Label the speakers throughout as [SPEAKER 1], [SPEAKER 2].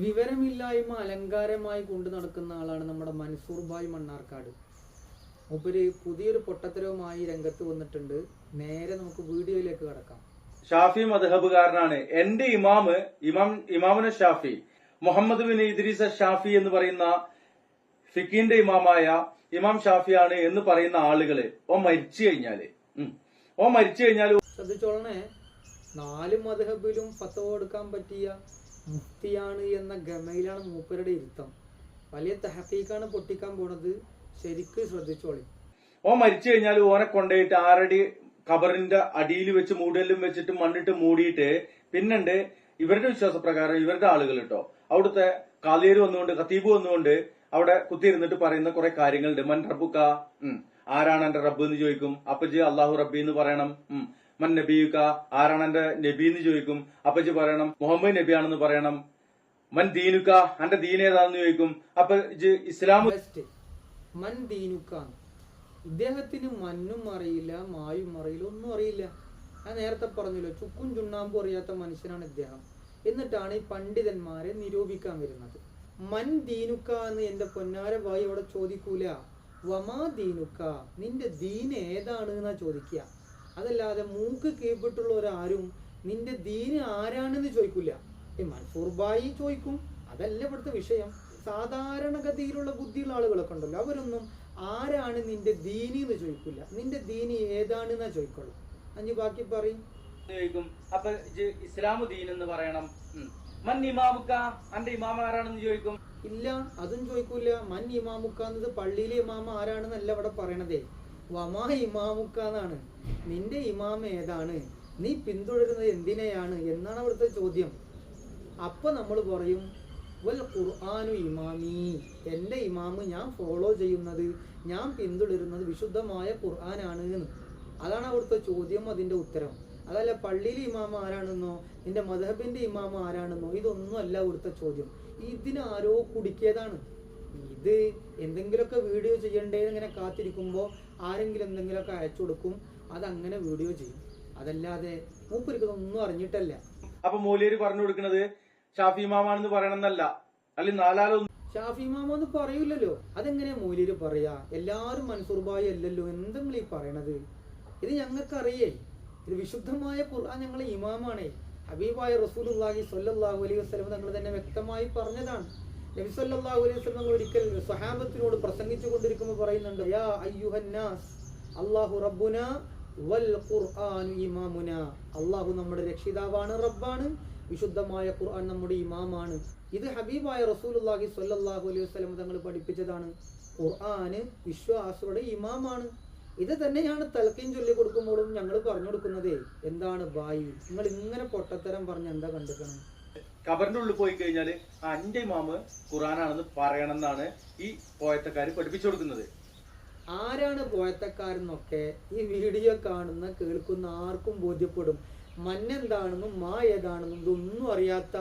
[SPEAKER 1] വിവരമില്ലായ്മ അലങ്കാരമായി കൊണ്ടു നടക്കുന്ന ആളാണ് നമ്മുടെ മൻസൂർ ഭായ് മണ്ണാർക്കാട്. മൂപ്പര് പുതിയൊരു പൊട്ടത്തരവുമായി രംഗത്ത് വന്നിട്ടുണ്ട്. നേരെ നമുക്ക് വീഡിയോയിലേക്ക് കടക്കാം.
[SPEAKER 2] ഷാഫി മദ്ഹബുകാരനാണ്. എന്റെ ഇമാമ് ഇമാം ഇമാമുന Shafi Muhammad bin Idris Shafi എന്ന് പറയുന്ന ഫിക്കിന്റെ ഇമാമായ ഇമാം ഷാഫിയാണ് എന്ന് പറയുന്ന ആളുകൾ. ഓ മരിച്ചു കഴിഞ്ഞാൽ. ഓ മരിച്ചു കഴിഞ്ഞാൽ
[SPEAKER 1] ശ്രദ്ധിച്ചോളണേ. നാല് മദ്ഹബിലും ഫത്തവ കൊടുക്കാൻ പറ്റിയ മുക്തിയാണ് എന്ന ഗമയിലാണ് മൂപ്പരുടെ ഇരുത്തം. വലിയ തഹക്കീക്കാണ് പൊട്ടിക്കാൻ പോണത്. ശരിക്ക് ശ്രദ്ധിച്ചോളി.
[SPEAKER 2] ഓ മരിച്ചു കഴിഞ്ഞാൽ ഓനെ കൊണ്ടുപോയിട്ട് ആറടി കബറിന്റെ അടിയിൽ വെച്ച് മൂടലും വെച്ചിട്ട് മണ്ണിട്ട് മൂടിയിട്ട് പിന്നുണ്ട് ഇവരുടെ വിശ്വാസപ്രകാരം ഇവരുടെ ആളുകൾ കേട്ടോ അവിടുത്തെ കാലിയേര് വന്നുകൊണ്ട് ഖത്തീബ് വന്നുകൊണ്ട് അവിടെ കുത്തിയിരുന്നിട്ട് പറയുന്ന കുറെ കാര്യങ്ങളുണ്ട്. മൻ റബ്ബുക്ക. ആരാണ് എന്റെ റബ്ബ്? എന്ന് ചോദിക്കും. അപ്പജി അള്ളാഹു റബ്ബി എന്ന് പറയണം. മൻ നബിയുക ആരാണ് എന്റെ നബി എന്ന് ചോദിക്കും. അപ്പച്ചി പറയണം മുഹമ്മദ് നബിയാണെന്ന് പറയണം. മൻ ദീനുക്ക എന്റെ ദീൻ ഏതാണെന്ന് ചോദിക്കും. അപ്പൊ ഇസ്ലാം
[SPEAKER 1] മൻ ദീനുക്കാൻ ഇദ്ദേഹത്തിന് മണ്ണും അറിയില്ല മായും അറിയില്ല ഒന്നും അറിയില്ല. ഞാൻ നേരത്തെ പറഞ്ഞല്ലോ ചുക്കും ചുണ്ണാമ്പും അറിയാത്ത മനുഷ്യനാണ് ഇദ്ദേഹം. എന്നിട്ടാണ് ഈ പണ്ഡിതന്മാരെ നിരൂപിക്കാൻ വരുന്നത്. മൻ ദീനുക്ക എന്ന് എന്റെ പൊന്നാര ഭായി അവിടെ ചോദിക്കൂല. വമാ ദീനുക്ക? നിന്റെ ദീൻ ഏതാണ് എന്നാ ചോദിക്കുക. അതല്ലാതെ മൂക്ക് കീഴ്പ്പെട്ടുള്ള ഒരാരും നിന്റെ ദീന് ആരാണെന്ന് ചോദിക്കില്ല ഈ മൻസൂർബായി ചോദിക്കും. അതല്ല ഇവിടുത്തെ വിഷയം. സാധാരണഗതിയിലുള്ള ബുദ്ധിയുള്ള ആളുകളൊക്കെ ഉണ്ടല്ലോ. അവരൊന്നും ആരാണ് നിന്റെ ദീനി എന്ന് ചോദിക്കില്ല നിന്റെ ദീനി ഏതാണെന്നാ ചോദിക്കുള്ളൂ. അഞ്ഞ് ബാക്കി പറയും.
[SPEAKER 2] ചോദിക്കും. അപ്പൊ ഇസ്ലാം ദീൻ എന്ന് പറയണം. മൻ ഇമാമുക്ക അന്റെ ഇമാമ ആരാണെന്ന് ചോദിക്കും.
[SPEAKER 1] ഇല്ല അതും ചോദിക്കൂല. മൻ ഇമാമുക്ക എന്നത് പള്ളിയിലെ ഇമാമ ആരാണെന്നല്ല ഇവിടെ പറയണതേ. വമാ ഇമാമുക്ക നിന്റെ ഇമാമ ഏതാണ്? നീ പിന്തുടരുന്നത് എന്തിനെയാണ്? എന്നാണ് അവിടുത്തെ ചോദ്യം. അപ്പൊ നമ്മൾ പറയും വൽ ഖുർആാനു ഇമാമി. എന്റെ ഇമാമ് ഞാൻ ഫോളോ ചെയ്യുന്നത് ഞാൻ പിന്തുടരുന്നത് വിശുദ്ധമായ ഖുർആനാണ് എന്ന് അതാണ് അവിടുത്തെ ചോദ്യം അതിന്റെ ഉത്തരം. അതല്ല പള്ളിയിലെ ഇമാമ ആരാണെന്നോ നിന്റെ മധബിന്റെ ഇമാമ ആരാണെന്നോ ഇതൊന്നും അല്ല അവിടുത്തെ ചോദ്യം. ഇതിനാരോ കുടുക്കിയതാണ്. ഇത് എന്തെങ്കിലുമൊക്കെ വീഡിയോ ചെയ്യണ്ടേ ഇങ്ങനെ കാത്തിരിക്കുമ്പോൾ ആരെങ്കിലും എന്തെങ്കിലുമൊക്കെ അയച്ചു കൊടുക്കും അതങ്ങനെ വീഡിയോ ചെയ്യും. അതല്ലാതെ മൂപ്പർക്ക് ഇതൊന്നും അറിഞ്ഞിട്ടല്ല.
[SPEAKER 2] അപ്പൊ മോലിയർ പറഞ്ഞു കൊടുക്കുന്നത് ഷാഫി മാമാണെന്ന് പറയണമെന്നല്ല അല്ലെങ്കിൽ നാലാലൊന്നും
[SPEAKER 1] ഷാഫി മാമെന്ന് പറയൂലല്ലോ അതെങ്ങനെയാ മൂല്യര് പറയാ? എല്ലാരും മൻസൂർബായി അല്ലല്ലോ. എന്തെങ്കിലും ഈ പറയണത്? ഇത് ഞങ്ങൾക്ക് അറിയേ ഇത് വിശുദ്ധമായ ഖുർആൻ ഞങ്ങളെ ഇമാമാണേ. ഹബീബായ റസൂലുള്ളാഹി സ്വല്ലല്ലാഹു അലൈഹി വസല്ലം തങ്ങൾ തന്നെ വ്യക്തമായി പറഞ്ഞതാണ്. നബി സല്ലല്ലാഹു അലൈഹി വസല്ലം തങ്ങൾ ഒരിക്കൽ സ്വഹാബത്തിനോട് പ്രസംഗിച്ചു കൊണ്ടിരിക്കുമ്പോൾ പറയുന്നുണ്ട് യാ അയ്യുഹന്നാസ് അല്ലാഹു റബ്ബുന വൽ ഖുർആനു ഇമാമുന. അല്ലാഹു നമ്മുടെ രക്ഷിതാവാണ് റബ്ബാണ്. വിശുദ്ധമായ ഖുർആൻ നമ്മുടെ ഇമാമാണ്. ഇത് ഹബീബായ റസൂലുള്ളാഹി സ്വല്ലല്ലാഹു അലൈഹി വസല്ലം തങ്ങൾ പഠിപ്പിച്ചതാണ്. ഖുർആന് വിശ്വാസികളുടെ ഇമാമാണ്. ഇത് തന്നെയാണ് തലക്കീൻ ചൊല്ലി കൊടുക്കുമ്പോഴും ഞങ്ങൾ പറഞ്ഞു കൊടുക്കുന്നത്. എന്താണ് ബായി നിങ്ങൾ ഇങ്ങനെ പൊട്ടത്തരം പറഞ്ഞ് എന്താ കണ്ടെത്തണം
[SPEAKER 2] കബറിന്റെ ഉള്ളിൽ പോയി കഴിഞ്ഞാൽ ആ അന്റെ ഇമാമ് ഖുറാനാണെന്ന് പറയണം എന്നാണ് ഈ പോയത്തക്കാര് പഠിപ്പിച്ചു കൊടുക്കുന്നത്.
[SPEAKER 1] ആരാണ് പോയത്തക്കാരെന്നൊക്കെ ഈ വീഡിയോ കാണുന്ന കേൾക്കുന്ന ആർക്കും ബോധ്യപ്പെടും. മഞ്ഞെന്താണെന്നും മാ ഏതാണെന്നും ഇതൊന്നും അറിയാത്ത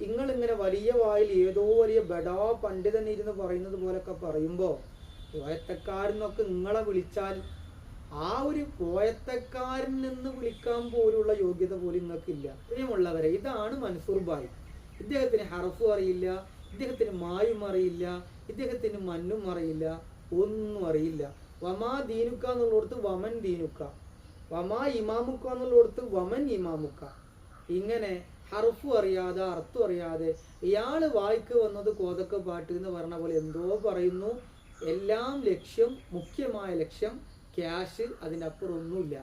[SPEAKER 1] നിങ്ങൾ ഇങ്ങനെ വലിയ വായിൽ ഏതോ വലിയ ബഡാ പണ്ഡിതൻ ഇരുന്ന് പറയുന്നത് പോലൊക്കെ പറയുമ്പോ പോയത്തക്കാരെന്നൊക്കെ നിങ്ങളെ വിളിച്ചാൽ ആ ഒരു പോയത്തക്കാരൻ എന്ന് വിളിക്കാൻ പോലുള്ള യോഗ്യത പോലും നിങ്ങൾക്കില്ല പ്രിയമുള്ളവരെ ഇതാണ് മൻസൂർ ബായ് ഇദ്ദേഹത്തിന് ഹറഫും അറിയില്ല ഇദ്ദേഹത്തിന് മായും അറിയില്ല ഇദ്ദേഹത്തിന് മണ്ണും അറിയില്ല ഒന്നും അറിയില്ല. വമാ ദീനുക്ക എന്നുള്ളടത്ത് വമൻ ദീനുക്ക. വമാ ഇമാമുക്ക എന്നുള്ളടത്ത് വമൻ ഇമാമുക്ക. ഇങ്ങനെ ഹർഫും അറിയാതെ അർത്ഥം അറിയാതെ ഇയാൾ വായിക്ക് വന്നത് കോതക്ക പാട്ട് എന്ന് പറഞ്ഞ പോലെ എന്തോ പറയുന്നു. എല്ലാം ലക്ഷ്യം മുഖ്യമായ ലക്ഷ്യം ക്യാഷ് അതിന്റെ അപ്പുറം ഒന്നുമില്ല.